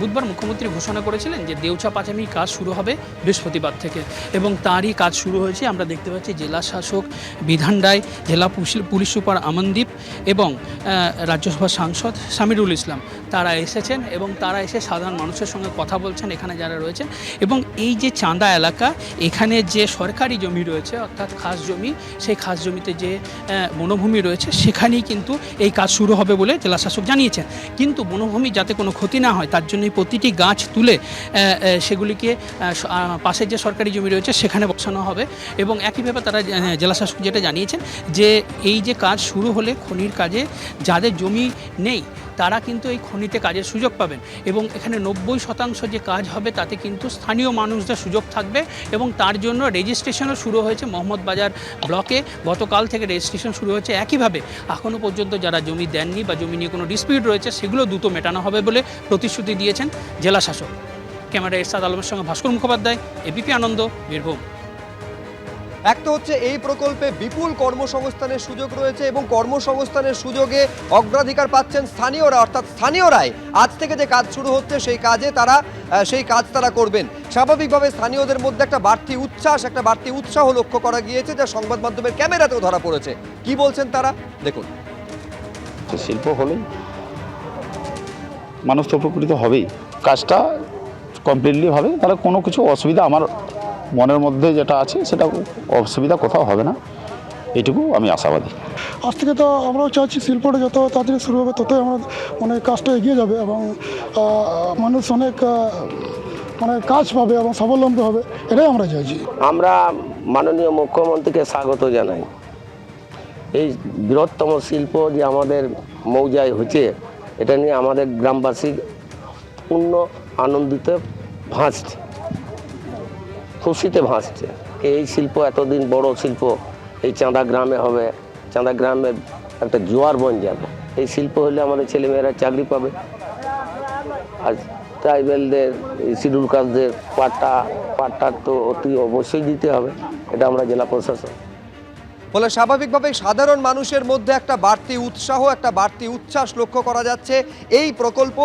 বুধবার মুখ্যমন্ত্রী ঘোষণা করেছিলেন যে দেউচা পাচামির কাজ শুরু হবে বৃহস্পতিবার থেকে এবং তারই কাজ শুরু হয়েছে। আমরা দেখতে পাচ্ছি জেলা শাসক বিধান রায়, জেলা পুলিশ- সুপার আমনদীপ এবং রাজ্যসভার সাংসদ সামিরুল ইসলাম। তারা এসেছেন এবং তারা এসে সাধারণ মানুষের সঙ্গে কথা বলছেন এখানে যারা রয়েছেন। এবং এই যে চাঁদা এলাকা, এখানে যে সরকারি জমি রয়েছে, অর্থাৎ খাস জমি, সেই খাস জমিতে যে বনভূমি রয়েছে, সেখানেই কিন্তু এই কাজ শুরু হবে বলে জেলা শাসক জানিয়েছেন। কিন্তু বনভূমি যাতে কোনো ক্ষতি না হয়, তার জন্যই প্রতিটি গাছ তুলে সেগুলিকে পাশে যে সরকারি জমি রয়েছে সেখানে বসানো হবে এবং একইভাবে তারা জেলাশাসক জেলা শাসক যেটা জানিয়েছেন যে এই যে কাজ শুরু হলে খনির কাজে যাদের জমি নেই তারা কিন্তু এই খনিতে কাজের সুযোগ পাবেন এবং এখানে নব্বই শতাংশ যে কাজ হবে তাতে কিন্তু স্থানীয় মানুষদের সুযোগ থাকবে এবং তার জন্য রেজিস্ট্রেশনও শুরু হয়েছে মোহাম্মদ বাজার ব্লকে। গতকাল থেকে রেজিস্ট্রেশন শুরু হয়েছে একইভাবে। এখনও পর্যন্ত যারা জমি দেননি বা জমি নিয়ে কোনো ডিসপিউট রয়েছে, সেগুলো দ্রুত মেটানো হবে বলে প্রতিশ্রুতি দিয়েছেন জেলা শাসক। ক্যামেরা এরশাদ আলমের সঙ্গে ভাস্কর মুখোপাধ্যায় এবিপি আনন্দ, বীরভূম। এক তো হচ্ছে এই প্রকল্পে বিপুল কর্মসংস্থানের সুযোগ রয়েছে এবং কর্মসংস্থানের সুযোগে অগ্রাধিকার পাচ্ছেন স্থানীয়রা, অর্থাৎ স্থানীয়রাই। আজ থেকে যে কাজ শুরু হচ্ছে, সেই কাজে তারা সেই কাজ তারা করবেন। স্বাভাবিকভাবে স্থানীয়দের মধ্যে একটা বাড়তি উচ্ছ্বাস, একটা বাড়তি উৎসাহ লক্ষ্য করা গিয়েছে যা সংবাদ মাধ্যমের ক্যামেরাতেও ধরা পড়েছে। কি বলছেন তারা? দেখুন। শিল্প হলেই মানুষ তো উপকৃত হবেই। কাজটা কমপ্লিটলি হবে তাহলে কোনো কিছু অসুবিধা আমার মনের মধ্যে যেটা আছে সেটা অসুবিধা কোথাও হবে না। এটুকু আমি আশাবাদী। আজ থেকে তো আমরাও চাইছি শিল্পটা যত তাড়াতাড়ি শুরু হবে ততই আমার মানে কাজটা এগিয়ে যাবে এবং মানুষ অনেক মানে কাজ পাবে এবং স্বাবলম্বী হবে এটাই আমরা চাইছি। আমরা মাননীয় মুখ্যমন্ত্রীকে স্বাগত জানাই। এই বৃহত্তম শিল্প যে আমাদের মৌজায় হচ্ছে এটা নিয়ে আমাদের গ্রামবাসী পূর্ণ আনন্দিত ভাসছে খুশিতে ভাসছে এই শিল্প এতদিন বড় শিল্প? এই চাঁদা গ্রামে হবে, চাঁদা গ্রামে একটা জোয়ার বন যাবে। এই শিল্প হলে আমাদের ছেলেমেয়েরা চাকরি পাবে। আর ট্রাইবেলদের শিডিউল কাস্টদের পাট্টা পাটা তো অতি অবশ্যই দিতে হবে। এটা আমরা জেলা প্রশাসন ফলে স্বাভাবিকভাবেই সাধারণ মানুষের মধ্যে একটা বাড়তি উৎসাহ, একটা বাড়তি উচ্ছ্বাস লক্ষ্য করা যাচ্ছে। এই প্রকল্প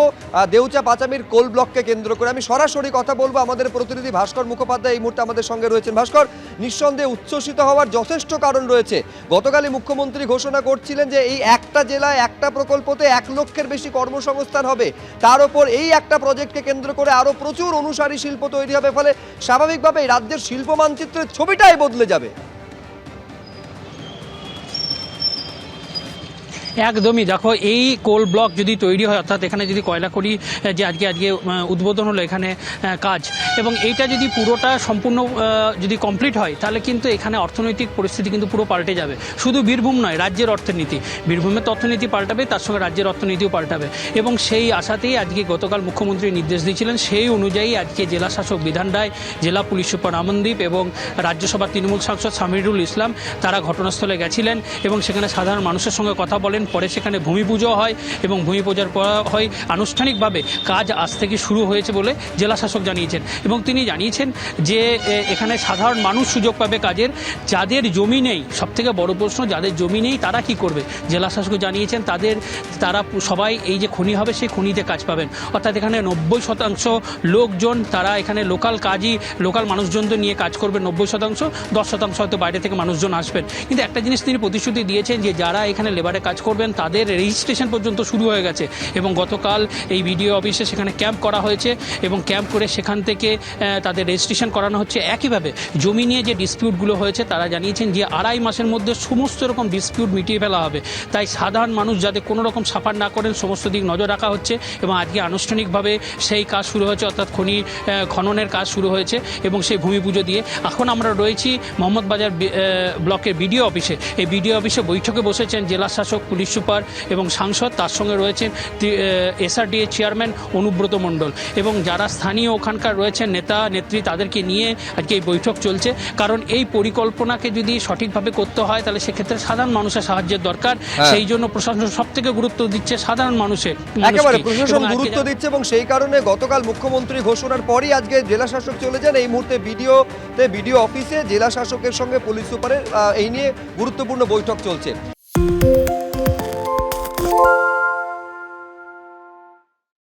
দেউচা পাচামির কোল ব্লককে কেন্দ্র করে। আমি সরাসরি কথা বলব আমাদের প্রতিনিধি ভাস্কর মুখোপাধ্যায় এই মুহূর্তে আমাদের সঙ্গে রয়েছেন। ভাস্কর, নিঃসন্দেহে উচ্ছ্বসিত হওয়ার যথেষ্ট কারণ রয়েছে। গতকালই মুখ্যমন্ত্রী ঘোষণা করছিলেন যে এই একটা জেলায় একটা প্রকল্পতে এক লক্ষের বেশি কর্মসংস্থান হবে। তার ওপর এই একটা প্রজেক্টকে কেন্দ্র করে আরও প্রচুর অনুসারী শিল্প তৈরি হবে। ফলে স্বাভাবিকভাবেই রাজ্যের শিল্প মানচিত্রের ছবিটাই বদলে যাবে। একদমই। দেখো, এই কোল ব্লক যদি তৈরি হয়, অর্থাৎ এখানে যদি কয়লা করি যে আজকে আজকে উদ্বোধন হলো এখানে কাজ, এবং এইটা যদি পুরোটা সম্পূর্ণ যদি কমপ্লিট হয়, তাহলে কিন্তু এখানে অর্থনৈতিক পরিস্থিতি কিন্তু পুরো পাল্টে যাবে। শুধু বীরভূম নয়, রাজ্যের অর্থনীতি। বীরভূমের অর্থনীতি পাল্টাবে, তার সঙ্গে রাজ্যের অর্থনীতিও পাল্টাবে। এবং সেই আশাতেই আজকে গতকাল মুখ্যমন্ত্রী নির্দেশ দিয়েছিলেন, সেই অনুযায়ী আজকে জেলা শাসক বিধান রায়, জেলা পুলিশ সুপার আমনদীপ এবং রাজ্যসভার তৃণমূল সাংসদ সামিরুল ইসলাম, তারা ঘটনাস্থলে গেছিলেন এবং সেখানে সাধারণ মানুষের সঙ্গে কথা বলেন। পরে সেখানে ভূমি পুজো হয় এবং ভূমি পূজার পর হয় আনুষ্ঠানিকভাবে কাজ আজ থেকে শুরু হয়েছে বলে জেলা শাসক জানিয়েছেন এবং তিনি জানিয়েছেন যে এখানে সাধারণ মানুষ সুযোগ পাবে কাজের। যাদের জমি নেই, সবথেকে বড় প্রশ্ন, যাদের জমি নেই তারা কি করবে? জেলা শাসক জানিয়েছেন তাদের, তারা সবাই এই যে খনি হবে সেই খনিতে কাজ পাবেন। অর্থাৎ এখানে নব্বই শতাংশ লোকজন তারা এখানে লোকাল কাজই, লোকাল মানুষজনদের নিয়ে কাজ করবে নব্বই শতাংশ, দশ শতাংশ হয়তো বাইরে থেকে মানুষজন আসবেন। কিন্তু একটা জিনিস তিনি প্রতিশ্রুতি দিয়েছেন যে, যারা এখানে লেবারে কাজ করবেন, তাদের রেজিস্ট্রেশন পর্যন্ত শুরু হয়ে গেছে। এবং গতকাল এই বিডিও অফিসে সেখানে ক্যাম্প করা হয়েছে এবং ক্যাম্প করে সেখান থেকে তাদের রেজিস্ট্রেশন করানো হচ্ছে। একইভাবে জমি নিয়ে যে ডিসপিউটগুলো হয়েছে, তারা জানিয়েছেন যে আড়াই মাসের মধ্যে সমস্ত রকম ডিসপিউট মিটিয়ে ফেলা হবে। তাই সাধারণ মানুষ যাতে কোনো রকম সাফার না করেন, সমস্ত দিক নজর রাখা হচ্ছে এবং আজকে আনুষ্ঠানিকভাবে সেই কাজ শুরু হয়েছে, অর্থাৎ খনি খননের কাজ শুরু হয়েছে এবং সেই ভূমি পুজো দিয়ে। এখন আমরা রয়েছি মোহাম্মদ বাজার ব্লকের বিডিও অফিসে। এই বিডিও অফিসে বৈঠকে বসেছেন জেলা শাসক পুলিশ সুপার এবং সাংসদ তার সঙ্গে রয়েছেন এসআরডিএ চেয়ারম্যান অনুব্রত মণ্ডল এবং যারা স্থানীয় ওখানকার রয়েছেন নেতা নেত্রী তাদেরকে নিয়ে আজকে এই বৈঠক চলছে কারণ এই পরিকল্পনাকে যদি সঠিকভাবে করতে হয় তাহলে সেক্ষেত্রে সাধারণ মানুষের সাহায্যের দরকার হ্যাঁ। সেই জন্য প্রশাসন সব থেকে গুরুত্ব দিচ্ছে সাধারণ মানুষের একেবারে। প্রশাসন গুরুত্ব দিচ্ছে এবং সেই কারণে গতকাল মুখ্যমন্ত্রী ঘোষণার পরই আজকে জেলা শাসক চলে যান এই মুহূর্তে বিডিওতে বিডিও অফিসে জেলা শাসকের সঙ্গে পুলিশ সুপারের এই নিয়ে গুরুত্বপূর্ণ বৈঠক চলছে